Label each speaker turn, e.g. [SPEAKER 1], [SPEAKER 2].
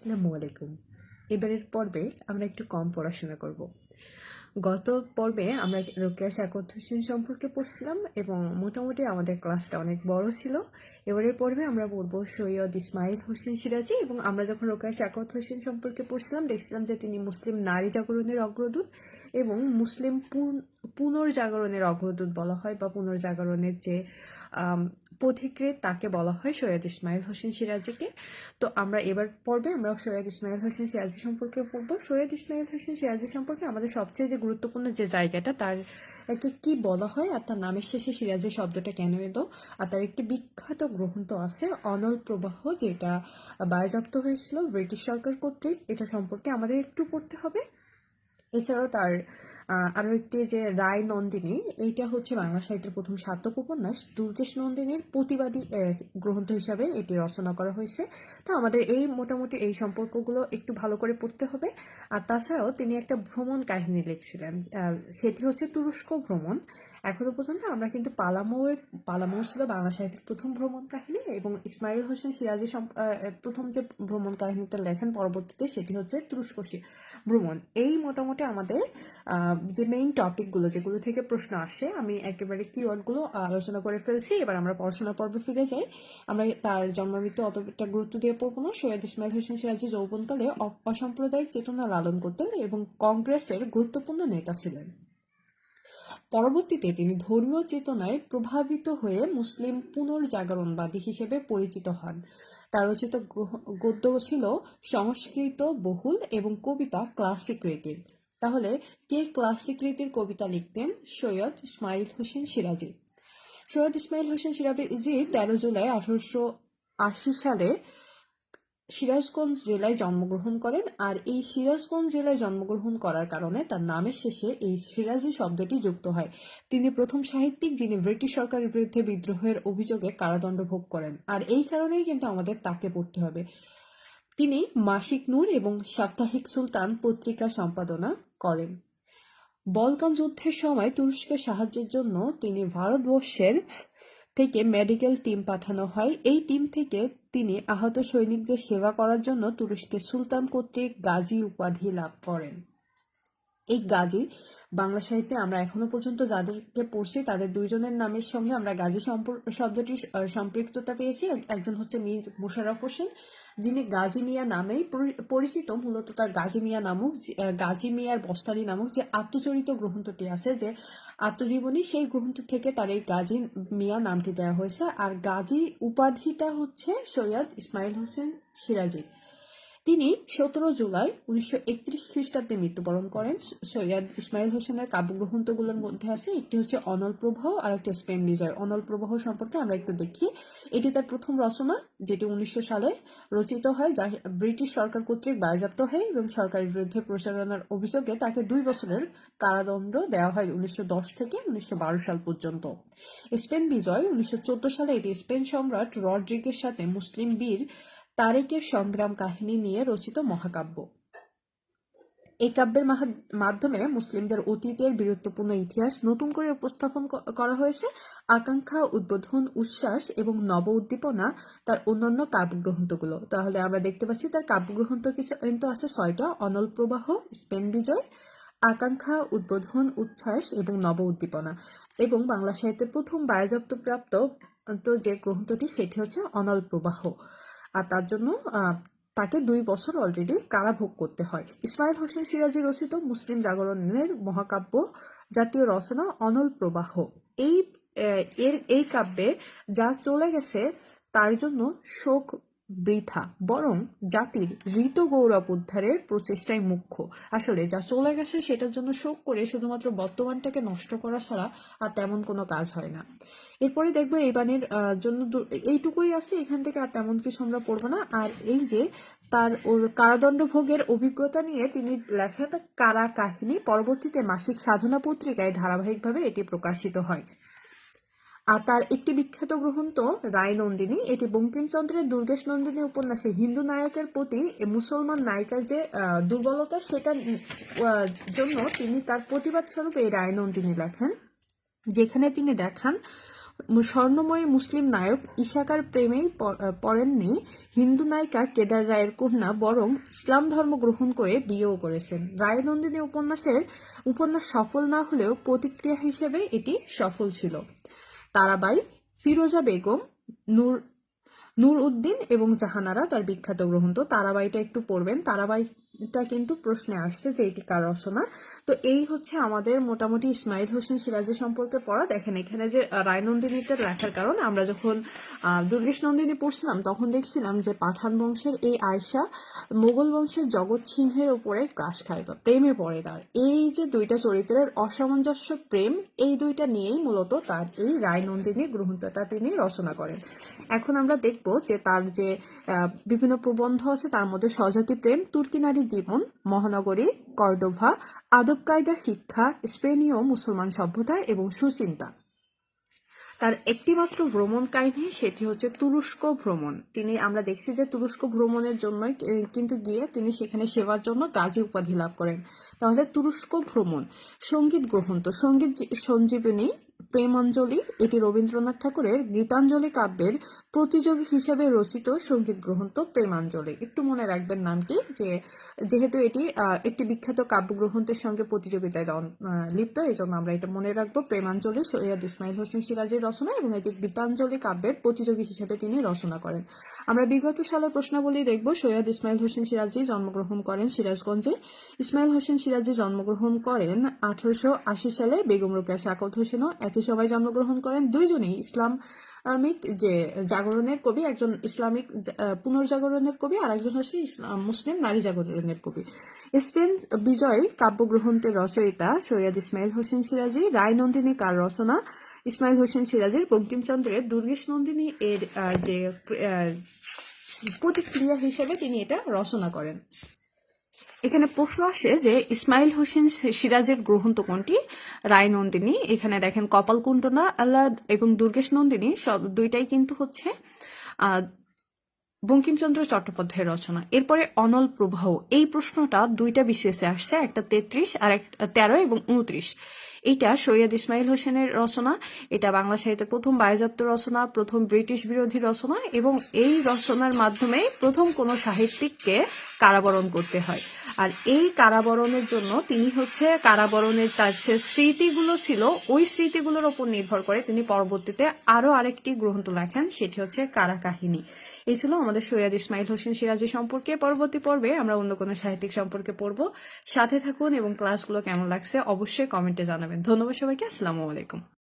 [SPEAKER 1] আসসালামু আলাইকুম। এবারের পর্বে আমরা একটু কম পড়াশোনা করব। গত পর্বে আমরা রোকেয়া শাকত হোসেন সম্পর্কে পড়ছিলাম এবং মোটামুটি আমাদের ক্লাসটা অনেক বড় ছিল। এবারের পর্বে আমরা পড়ব সৈয়দ ইসমাইল হোসেন সিরাজি এবং আমরা যখন রোকেয়া শাকত হোসেন সম্পর্কে পড়ছিলাম, দেখছিলাম যে তিনি মুসলিম নারী জাগরণের অগ্রদূত এবং মুসলিম পুন- পুনর্জাগরণের অগ্রদূত বলা হয় বা পুনর্জাগরণের যে আম, পথিকৃৎ তাকে বলা হয় সৈয়দ ইসমাইল হোসেন সিরাজিকে। তো আমরা এবার পর্বে আমরা সৈয়দ ইসমাইল হোসেন সিরাজি সম্পর্কে পড়ব। সৈয়দ ইসমাইল হোসেন সিরাজি সম্পর্কে আমাদের সবচেয়ে যে গুরুত্বপূর্ণ যে জায়গাটা তার একে কি বলা হয় আর তার নামের শেষে সিরাজি শব্দটা কেন এলো? আর তার একটি বিখ্যাত গ্রন্থ আছে অনল প্রবাহ যেটা বায়োজপ্ত হয়েছিল ব্রিটিশ সরকার কর্তৃক। এটা সম্পর্কে আমাদের একটু পড়তে হবে। এছাড়াও তার আহ, আরও একটি যে রায় নন্দিনী এইটা হচ্ছে বাংলা সাহিত্যের প্রথম সার্থক উপন্যাস। দুর্গেশ নন্দিনীর প্রতিবাদী গ্রন্থ হিসাবে এটি রচনা করা হয়েছে। তো আমাদের এই মোটামুটি এই সম্পর্কগুলো একটু ভালো করে পড়তে হবে। আর তাছাড়াও তিনি একটা ভ্রমণ কাহিনী লিখছিলেন সেটি হচ্ছে তুরস্ক ভ্রমণ। এখনও পর্যন্ত আমরা কিন্তু পালামৌয়ের পালামৌ ছিল বাংলা সাহিত্যের প্রথম ভ্রমণ কাহিনী এবং ইসমাইল হোসেন সিরাজি প্রথম যে ভ্রমণ কাহিনীটা লেখেন পরবর্তীতে সেটি হচ্ছে তুরস্ক ভ্রমণ। এই মোটামুটি আমাদের আহ, যে মেইন টপিকগুলো যেগুলো থেকে প্রশ্ন আসে আমি একেবারে কিওয়ার্ডগুলো আলোচনা করে ফেলছি। এবার আমরা পড়াশোনা পর্বে ফিরে যাই। আমরা তার জন্মমৃত্যু অতটা গুরুত্ব দিয়ে পড়ব না। সৈয়দ ইসমাইল হোসেন সিরাজি যৌবনকালে অসাম্প্রদায়িক চেতনা লালন করতেন এবং কংগ্রেসের গুরুত্বপূর্ণ নেতা ছিলেন। পরবর্তীতে তিনি ধর্মীয় চেতনায় প্রভাবিত হয়ে মুসলিম পুনর্জাগরণবাদী হিসেবে পরিচিত হন। তার রচিত গদ্য ছিল সংস্কৃত বহুল এবং কবিতা ক্লাসিক রীতির তাহলে কে ক্লাসিক রীতির কবিতা লিখতেন? সৈয়দ ইসমাইল হোসেন সিরাজি। সৈয়দ ইসমাইল হোসেন সিরাজি তেরো জুলাই আঠারোশো আশি সালে সিরাজগঞ্জ জেলায় জন্মগ্রহণ করেন আর এই সিরাজগঞ্জ জেলায় জন্মগ্রহণ করার কারণে তার নামের শেষে এই সিরাজি শব্দটি যুক্ত হয়। তিনি প্রথম সাহিত্যিক যিনি ব্রিটিশ সরকারের বিরুদ্ধে বিদ্রোহের অভিযোগে কারাদণ্ড ভোগ করেন। আর এই কারণেই কিন্তু আমাদের তাকে পড়তে হবে। তিনি মাসিক নূর এবং সাপ্তাহিক সুলতান পত্রিকা সম্পাদনা করেন। বলকান যুদ্ধের সময় তুরস্কের সাহায্যের জন্য তিনি ভারতবর্ষের থেকে মেডিকেল টিম পাঠানো হয়। এই টিম থেকে তিনি আহত সৈনিকদের সেবা করার জন্য তুরস্কের সুলতান কর্তৃক গাজী উপাধি লাভ করেন। এই গাজী বাংলা সাহিত্যে আমরা এখনও পর্যন্ত যাদেরকে পড়ছি, তাদের দুইজনের নামের সঙ্গে আমরা গাজী শব্দটির সম্পৃক্ততা পেয়েছি। একজন হচ্ছে মীর মোশাররফ হোসেন, যিনি গাজী মিয়া নামেই পরি- পরিচিত। মূলত তার গাজী মিয়া নামক গাজী মিয়ার বস্তানি নামক যে আত্মচরিত গ্রন্থটি আছে, যে আত্মজীবনী, সেই গ্রন্থ থেকে তার এই গাজী মিয়া নামটি দেওয়া হয়েছে। আর গাজী উপাধিটা হচ্ছে সৈয়দ ইসমাইল হোসেন সিরাজি। তিনি সতেরো জুলাই উনিশশো একত্রিশ খ্রিস্টাব্দে মৃত্যুবরণ করেন। সৈয়দ ইসমাইল হোসেনের কাব্যগ্রন্থগুলোর মধ্যে আছে। একটি হচ্ছে অনল প্রবাহ, আর একটি স্পেন বিজয়। অনল প্রবাহ সম্পর্কে আমরা একটু দেখি। এটি তার প্রথম রচনা, যেটি উনিশশো সালে রচিত হয়, যা ব্রিটিশ সরকার কর্তৃক বায়োজাপ্ত হয় এবং সরকারের বিরুদ্ধে প্রচারণার অভিযোগে তাকে দুই বছরের কারাদণ্ড দেওয়া হয় উনিশশো দশ থেকে উনিশশো বারো সাল পর্যন্ত। স্পেন বিজয় উনিশশো চোদ্দ সালে এটি স্পেন সম্রাট রড্রিগের সাথে মুসলিম বীর তারেকের সংগ্রাম কাহিনী নিয়ে রচিত মহাকাব্য। এই কাব্যের মাধ্যমে মুসলিমদের অতীতের বীরত্বপূর্ণ ইতিহাস নতুন করে উপস্থাপন করা হয়েছে। আকাঙ্ক্ষা, উদ্বোধন, উচ্ছ্বাস এবং নব উদ্দীপনা তার অন্যান্য কাব্যগ্রন্থগুলো তাহলে আমরা দেখতে পাচ্ছি তার কাব্যগ্রন্থ কিছু, কিন্তু আছে ছয়টা। অনল প্রবাহ, স্পেন বিজয়, আকাঙ্ক্ষা, উদ্বোধন, উচ্ছ্বাস এবং নব উদ্দীপনা। এবং বাংলা সাহিত্যের প্রথম বায়োজপ্ত প্রাপ্ত তো যে গ্রন্থটি সেটি হচ্ছে অনল প্রবাহ। আর তার জন্য তাকে দুই বছর অলরেডি কারাভোগ করতে হয়। ইসমাইল হোসেন সিরাজি রচিত মুসলিম জাগরণের মহাকাব্য জাতীয় রচনা অনল প্রবাহ। এই এর, এই কাব্যে যা চলে গেছে, তার জন্য শোক বৃথা, বরং জাতির ঋত গৌরব উদ্ধারের প্রচেষ্টাই মুখ্য। আসলে যা চলে গেছে সেটার জন্য শোক করে শুধুমাত্র বর্তমানটাকে নষ্ট করা ছাড়া আর তেমন কোনো কাজ হয় না। এরপরে দেখব এই বাণীর জন্য এইটুকুই আছে, এখান থেকে আর তেমন কিছু আমরা পড়ব না। আর এই যে তার কারাদণ্ড ভোগের অভিজ্ঞতা নিয়ে তিনি লেখা কারা কাহিনী, পরবর্তীতে মাসিক সাধনা পত্রিকায় ধারাবাহিকভাবে এটি প্রকাশিত হয়। আর তার একটি বিখ্যাত গ্রন্থ রায় নন্দিনী এটি বঙ্কিমচন্দ্রের দুর্গেশ নন্দিনী উপন্যাসে হিন্দু নায়কের প্রতি মুসলমান নায়িকার যে দুর্বলতা আহ, জন্য তিনি তার প্রতিবাদ স্বরূপ এই রায় নন্দিনী লেখেন যেখানে তিনি দেখান স্বর্ণময়ী মুসলিম নায়ক ইশাকার প্রেমেই পড়েননি হিন্দু নায়িকা কেদার রায়ের কন্যা বরং ইসলাম ধর্ম গ্রহণ করে বিয়েও করেছেন। রায় নন্দিনী উপন্যাসের উপন্যাস সফল না হলেও প্রতিক্রিয়া হিসেবে এটি সফল ছিল। তারাবাই ফিরোজা বেগম নূর নূর উদ্দিন এবং জাহানারা তার বিখ্যাত গ্রন্থ তারাবাইটা একটু পড়বেন। তারাবাইটা কিন্তু প্রশ্নে আসছে যে এটি কার রচনা। তো এই হচ্ছে আমাদের মোটামুটি ইসমাইল হোসেন সিরাজের সম্পর্কে পড়া। দেখেন, এখানে যে রায়নন্দিনীটা লেখার কারণ আমরা যখন দুর্গেশ নন্দিনী পড়ছিলাম, তখন দেখছিলাম যে পাঠান বংশের এই আয়সা মোগল বংশের জগৎ সিংহের উপরে ক্রাশ খায় বা প্রেমে পড়ে তার। এই যে দুইটা চরিত্রের অসামঞ্জস্য প্রেম, এই দুইটা নিয়েই মূলত তার এই রায়নন্দিনী গ্রন্থটা তিনি রচনা করেন। এখন আমরা দেখব যে তার যে বিভিন্ন প্রবন্ধ আছে, তার মধ্যে স্বজাতি প্রেম, তুর্কি নারী জীবন, মহানগরী, কর্ডোভা, আদব কায়দা শিক্ষা, স্পেনীয় মুসলমান সভ্যতা এবং সুচিন্তা। তার একটিমাত্র ভ্রমণ কাহিনী সেটি হচ্ছে তুরস্ক ভ্রমণ। তিনি, আমরা দেখছি যে তুরস্ক ভ্রমণের জন্য কিন্তু গিয়ে তিনি সেখানে সেবার জন্য গাজী উপাধি লাভ করেন। তাহলে তুরস্ক ভ্রমণ, সংগীত গ্রন্থ, সংগীত সঞ্জীবনী প্রেমাঞ্জলি, এটি রবীন্দ্রনাথ ঠাকুরের গীতাঞ্জলি কাব্যের প্রতিযোগী হিসেবে রচিত সংগীত গ্রন্থ প্রেমাঞ্জলি। একটু মনে রাখবেন নামটি, যে যেহেতু এটি একটি বিখ্যাত কাব্যগ্রন্থের সঙ্গে প্রতিযোগিতায় লিপ্ত এই জন্য আমরা এটা মনে রাখব। প্রেমাঞ্জলি সৈয়দ ইসমাইল হোসেন সিরাজের রচনা এবং এটি গীতাঞ্জলি কাব্যের প্রতিযোগী হিসেবে তিনি রচনা করেন। আমরা বিগত সালের প্রশ্নাবলী দেখব। সৈয়দ ইসমাইল হোসেন সিরাজি জন্মগ্রহণ করেন সিরাজগঞ্জে। ইসমাইল হোসেন সিরাজি জন্মগ্রহণ করেন আঠারোশো আশি সালে বেগম রোকেয়া সাকত হোসেনও। একই সময় জন্মগ্রহণ করেন। দুইজনেই ইসলাম ইসলামিক যে জাগরণের কবি, একজন ইসলামিক পুনর্জাগরণের কবি আর একজন হচ্ছে ইসলাম, মুসলিম নারী জাগরণের কবি। স্পেন বিজয় কাব্যগ্রন্থের রচয়িতা সৈয়দ ইসমাইল হোসেন সিরাজি, রায় নন্দিনী কার রচনা ইসমাইল হোসেন সিরাজের, বঙ্কিমচন্দ্রের, দুর্গেশ নন্দিনী এর যে প্রতিক্রিয়া হিসেবে তিনি এটা রচনা করেন। এখানে প্রশ্ন আসে যে ইসমাইল হোসেন সিরাজের গ্রন্থ কোনটি? রায় নন্দিনী, এখানে দেখেন কপালকুণ্ডনা আল্লাহ এবং দুর্গেশ নন্দিনী সব দুইটাই কিন্তু হচ্ছে বঙ্কিমচন্দ্র চট্টোপাধ্যায়ের রচনা। এরপরে অনল প্রবাহ, এই প্রশ্নটা দুইটা বিশেষে আসছে, একটা তেত্রিশ আর একটা তেরো এবং উনত্রিশ। এটা সৈয়দ ইসমাইল হোসেনের রচনা, এটা বাংলা সাহিত্যের প্রথম বায়োজাপ্ত রচনা, প্রথম ব্রিটিশ বিরোধী রচনা এবং এই রচনার মাধ্যমে প্রথম কোনো সাহিত্যিককে কারাবরণ করতে হয়। আর এই কারাবরণের জন্য তিনি হচ্ছে কারাবরণের তার যে স্মৃতিগুলো ছিল, ওই স্মৃতিগুলোর ওপর নির্ভর করে তিনি পরবর্তীতে আরও আরেকটি গ্রন্থ লেখেন, সেটি হচ্ছে কারা কাহিনী এই ছিল আমাদের সৈয়দ ইসমাইল হোসেন সিরাজি সম্পর্কে। পরবর্তী পর্বে আমরা অন্য কোনো সাহিত্যিক সম্পর্কে পড়ব। সাথে থাকুন এবং ক্লাসগুলো কেমন লাগছে অবশ্যই কমেন্টে জানাবেন। ধন্যবাদ সবাইকে, আসসালামু আলাইকুম।